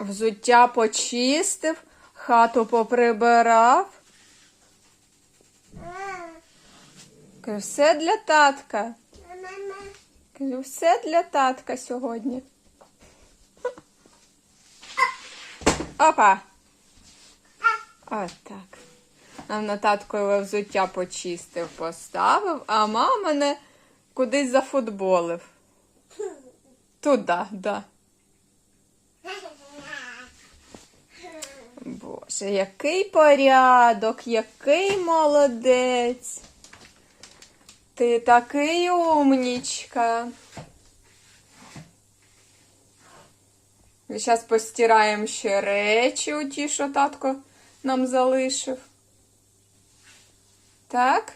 Взуття почистив, хату поприбирав. Все для татка. Кажу, все для татка сьогодні. Опа. Отак. А на таткове взуття почистив, поставив, а мама мене кудись зафутболив. Туди, да. Боже, який порядок, який молодець. Ти такий умнічка. Зараз постираємо ще речі, у ті, що татко нам залишив. Так?